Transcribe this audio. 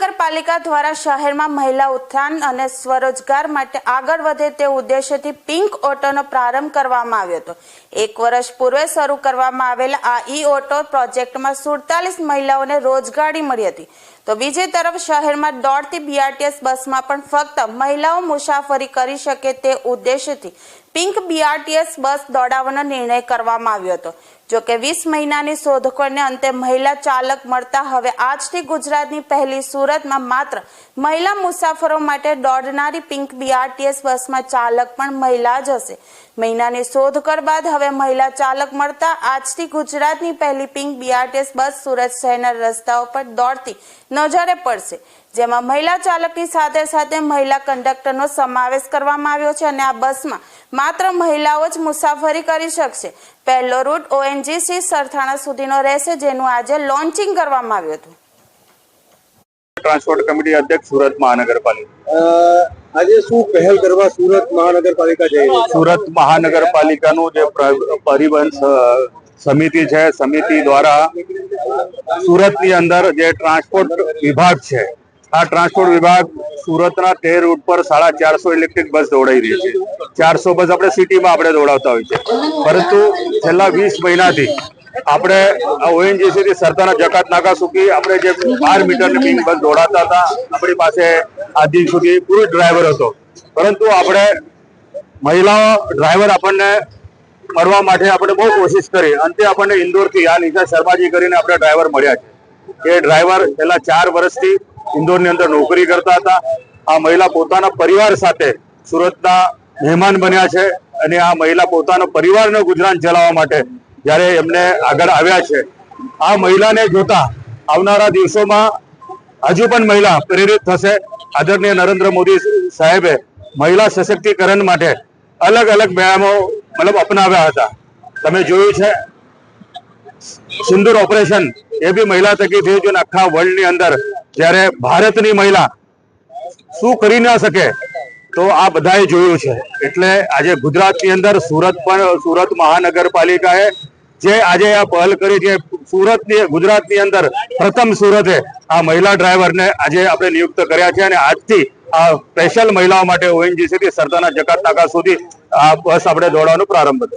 મહાનગરપાલિકા દ્વારા શહેરમાં મહિલા ઉત્થાન અને સ્વરોજગાર માટે આગળ વધે તે ઉદ્દેશ્યથી પિંક ઓટોનો પ્રારંભ કરવામાં આવ્યો હતો. એક વર્ષ પૂર્વે શરૂ કરવામાં આવેલા આ ઈ ઓટો પ્રોજેક્ટમાં સુડતાલીસ મહિલાઓને રોજગારી મળી હતી. તો બીજી તરફ શહેરમાં દોડતી બીઆરટીએસ બસમાં પણ ફક્ત મહિલાઓ મુસાફરી કરી શકે તે ઉદ્દેશ્યથી પિંક બીઆરટીએસ બસ દોડાવવાનો નિર્ણય કરવામાં આવ્યો હતો. જો કે વીસ મહિનાની શોધખોળને અંતે મહિલા ચાલક મળતા હવે આજથી ગુજરાતની પહેલી સુરતમાં માત્ર મહિલા મુસાફરો માટે દોડનારી પિંક બીઆરટીએસ બસમાં ચાલક પણ મહિલા જ હશે. મહિનાની શોધખોળ બાદ હવે મહિલા ચાલક મળતા આજથી ગુજરાતની પહેલી પિંક બીઆરટીએસ બસ સુરત શહેરના રસ્તાઓ પર દોડતી નજરે પડશે. જેમાં મહિલા ચાલકની સાથે સાથે મહિલા કંડક્ટરનો સમાવેશ કરવામાં આવ્યો છે અને આ બસમાં માત્ર મહિલાઓ જ મુસાફરી કરી શકશે. પહેલો રૂટ ઓએનજીસી સરથાણા સુધીનો રહેશે, જેનું આજે લોન્ચિંગ કરવામાં આવ્યું હતું. ટ્રાન્સપોર્ટ કમિટી અધ્યક્ષ સુરત મહાનગરપાલિકા. આજે શું પહેલ કરવા સુરત મહાનગરપાલિકા જઈ છે? સુરત મહાનગરપાલિકાનું જે પરિવહન સમિતિ છે સમિતિ દ્વારા સુરતની અંદર જે ટ્રાન્સપોર્ટ વિભાગ છે આ ટ્રાન્સપોર્ટ વિભાગ સુરતના તેર રૂટ પર સાડા ચારસો ઇલેક્ટ્રિક બસ દોડાઈ રહી છે. ચારસો બસ આપણે સિટીમાં આપણે દોડાવતા હોય છે. પરંતુ છેલ્લા વીસ મહિનાથી આપણે ઓએનજીસી થી સરદારના જકાત નાકા સુધી આપણે જે બાર મીટરની પિંક બસ દોડાતા હતા, આપણી પાસે આ દિન સુધી પુરુષ ડ્રાઈવર હતો. પરંતુ આપણે મહિલાઓ, ડ્રાઈવર આપણને મળવા માટે આપણે બહુ કોશિશ કરી. અંતે આપણને ઇન્દોરથી આ નિશા શર્માજી કરીને આપણે ડ્રાઈવર મળ્યા છે. એ ડ્રાઈવર છેલ્લા ચાર વર્ષથી ઇન્દોરની અંદર નોકરી કરતા હતા. આ મહિલા પોતાના પરિવાર સાથે સુરતના મહેમાન બન્યા છે અને આ મહિલા પોતાનો પરિવારનો ગુજરાન ચલાવવા માટે જ્યારે એમને આગળ આવ્યા છે. આ મહિલાને જોતા આવનારા દિવસોમાં હજુ પણ મહિલા પ્રેરિત થશે. આદરણીય નરેન્દ્ર મોદી સાહેબે મહિલા સશક્તિકરણ માટે અલગ અલગ વ્યાયામો મતલબ અપનાવ્યા હતા. તમે જોયું છે, સિંદુર ઓપરેશન એ બી મહિલા થકી થયું છે આખા વર્લ્ડની અંદર. જ્યારે ભારતની મહિલા શું કરી ના શકે તો આ બધાએ જોયું છે. એટલે આજે ગુજરાતની અંદર સુરત પણ સુરત મહાનગરપાલિકાએ જે આજે આ પહેલ કરી છે, સુરતની, ગુજરાતની અંદર પ્રથમ સુરતે આ મહિલા ડ્રાઈવરને આજે આપણે નિયુક્ત કર્યા છે અને આજથી આ સ્પેશિયલ મહિલાઓ માટે ઓએનજીસી થી સરદારના જકાત નાકા સુધી આ બસ આપણે દોડવાનો પ્રારંભ હતો